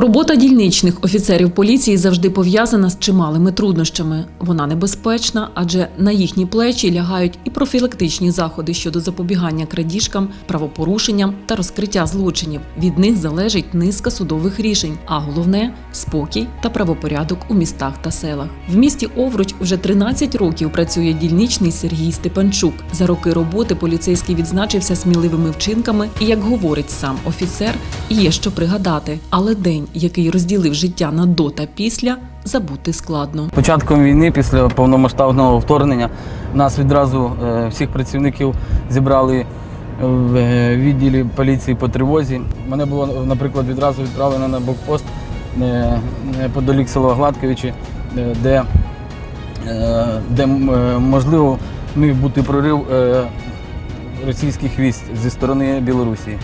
Робота дільничних офіцерів поліції завжди пов'язана з чималими труднощами. Вона небезпечна, адже на їхні плечі лягають і профілактичні заходи щодо запобігання крадіжкам, правопорушенням та розкриття злочинів. Від них залежить низка судових рішень, а головне спокій та правопорядок у містах та селах. В місті Овруч вже 13 років працює дільничний Сергій Степанчук. За роки роботи поліцейський відзначився сміливими вчинками, і як говорить сам офіцер, є що пригадати. Але день, який розділив життя на до та після, забути складно. Початком війни, після повномасштабного вторгнення, нас відразу е, всіх працівників зібрали в е, відділі поліції по тривозі. Мене було, наприклад, відразу відправлено на блокпост е, неподалік села Гладковичі, е, де, е, де е, можливо міг бути прорив е, російських військ зі сторони Білорусі.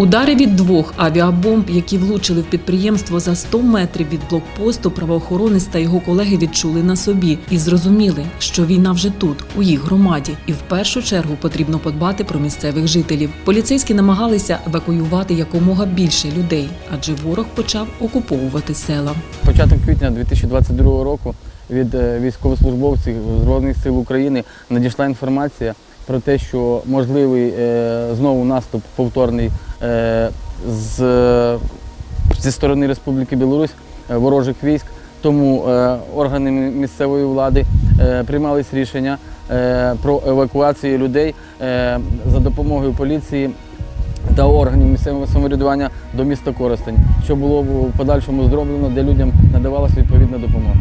Удари від двох авіабомб, які влучили в підприємство за 100 метрів від блокпосту, правоохоронець та його колеги відчули на собі і зрозуміли, що війна вже тут, у їх громаді, і в першу чергу потрібно подбати про місцевих жителів. Поліцейські намагалися евакуювати якомога більше людей, адже ворог почав окуповувати села. Початок квітня 2022 року від е, військовослужбовців Збройних сил України надійшла інформація про те, що можливий е, знову наступ повторний е, з, зі сторони Республіки Білорусь е, ворожих військ. Тому органи місцевої влади приймались рішення про евакуацію людей за допомогою поліції та органів місцевого самоврядування до міста Коростень, що було в подальшому зроблено, де людям надавалася відповідна допомога.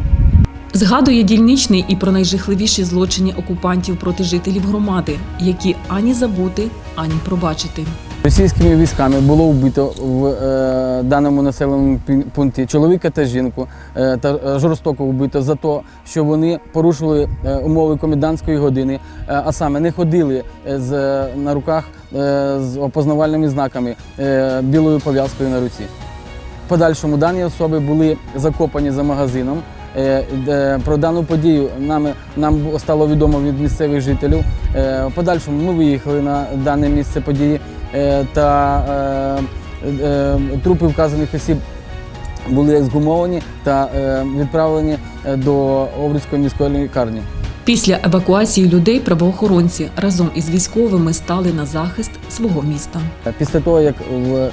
Згадує дільничний і про найжахливіші злочини окупантів проти жителів громади, які ані забути, ані пробачити. Російськими військами було вбито в е, даному населеному пункті чоловіка та жінку е, та е, жорстоко вбито за те, що вони порушили е, умови комендантської години, е, а саме не ходили е, з, на руках е, з опознавальними знаками е, білою пов'язкою на руці. В подальшому дані особи були закопані за магазином. Е, Про дану подію нам, нам стало відомо від місцевих жителів. Е, В подальшому ми виїхали на дане місце події е, та трупи вказаних осіб були згумовані та відправлені до Овруцької міської лікарні. Після евакуації людей правоохоронці разом із військовими стали на захист свого міста. Після того, як в-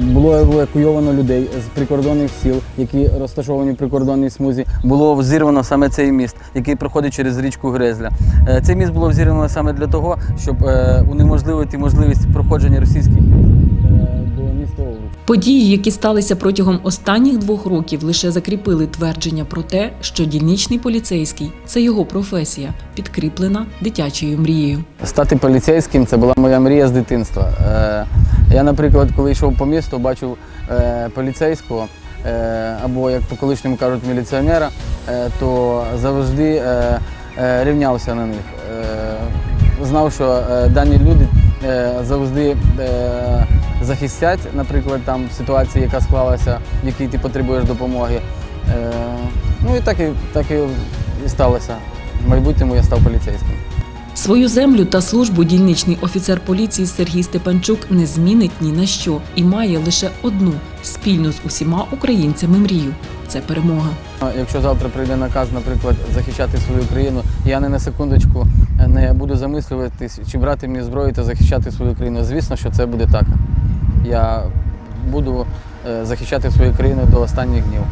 було евакуйовано людей з прикордонних сіл, які розташовані в прикордонній смузі, було взірвано саме цей міст, який проходить через річку Грезля. Е, Цей міст було взірвано саме для того, щоб е, унеможливити можливість проходження російських Події, які сталися протягом останніх двох років, лише закріпили твердження про те, що дільничний поліцейський це його професія, підкріплена дитячою мрією. Стати поліцейським це була моя мрія з дитинства. Е, Я, наприклад, коли йшов по місту, бачив е, поліцейського е, або, як по колишньому кажуть, міліціонера, то завжди рівнявся на них. Знав, що дані люди завжди захистять, наприклад, там ситуації, яка склалася, в якій ти потребуєш допомоги. Е, Ну і так і, так і, і сталося. В майбутньому я став поліцейським. Свою землю та службу дільничний офіцер поліції Сергій Степанчук не змінить ні на що і має лише одну спільну з усіма українцями мрію це перемога. Якщо завтра прийде наказ, наприклад, захищати свою країну, я не на секундочку не буду замислюватись, чи брати мені зброю та захищати свою країну. Звісно, що це буде так. Я буду е, захищати свою країну до останніх днів.